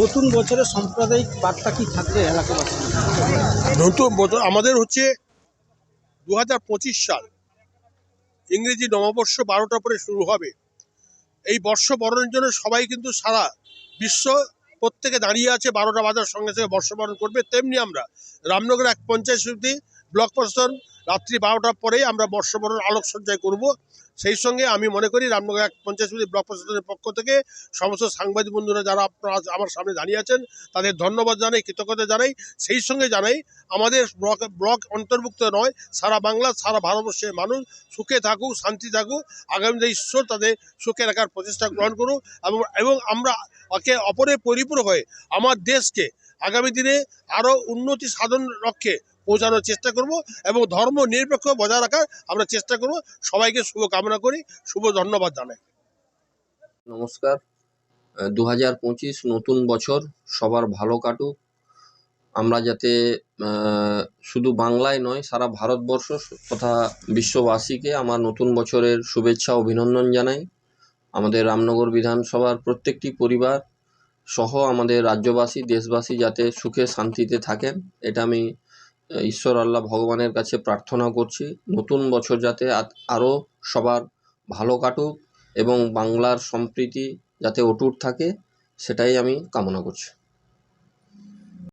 নতুন বছরের সাম্প্রদায়িক বার্তা কি থাকবে এলাকাবাসী নতুন বছর, আমাদের হচ্ছে দু হাজার পঁচিশ সাল, ইংরেজি নববর্ষ বারোটা পরে শুরু হবে। এই বর্ষ বরণের জন্য সবাই কিন্তু সারা বিশ্ব প্রত্যেকে দাঁড়িয়ে আছে বারোটা বাজার সঙ্গে সঙ্গে বর্ষবরণ করবে। তেমনি আমরা রামনগর এক পঞ্চায়েত সমিতি, ব্লক প্রশাসন রাত্রি বারোটার পরেই আমরা বর্ষবরণ আলোকসজ্জায় করব। সেই সঙ্গে আমি মনে করি রামনগর এক পঞ্চায়েত ব্লক প্রশাসনের পক্ষ থেকে সমস্ত সাংবাদিক বন্ধুরা যারা আপনারা আমার সামনে দাঁড়িয়ে আছেন, তাদের ধন্যবাদ জানাই, কৃতজ্ঞতা জানাই। সেই সঙ্গে জানাই, আমাদের ব্লক ব্লক অন্তর্ভুক্ত নয়, সারা বাংলা, সারা ভারতবর্ষের মানুষ সুখে থাকুক, শান্তি থাকুক, আগামী দিনে ঈশ্বর তাদের সুখে রাখার প্রচেষ্টা গ্রহণ করুক এবং এবং আমরা একে অপরের পরিপূরক হয়ে আমার দেশকে আগামী দিনে আরও উন্নতি সাধন লক্ষ্যে পৌঁছানোর চেষ্টা করব এবং ধর্ম নিরপেক্ষ বজায় রাখার আমরা চেষ্টা করব। সবাইকে শুভ কামনা করি, শুভ ধন্যবাদ জানাই। নমস্কার। দু হাজার পঁচিশ নতুন বছর, সবার ভালো কাটুক। আমরা যাতে শুধু বাংলায় নয়, সারা ভারতবর্ষ তথা বিশ্ববাসীকে আমার নতুন বছরের শুভেচ্ছা, অভিনন্দন জানাই। আমাদের রামনগর বিধানসভার প্রত্যেকটি পরিবার সহ আমাদের রাজ্যবাসী, দেশবাসী যাতে সুখে শান্তিতে থাকেন, এটা আমি ঈশ্বর আল্লাহ ভগবানের কাছে প্রার্থনা করছি, নতুন বছর যাতে আরও সবার ভালো কাটুক এবং বাংলার সম্প্রীতি যাতে অটুট থাকে, সেটাই আমি কামনা করছি।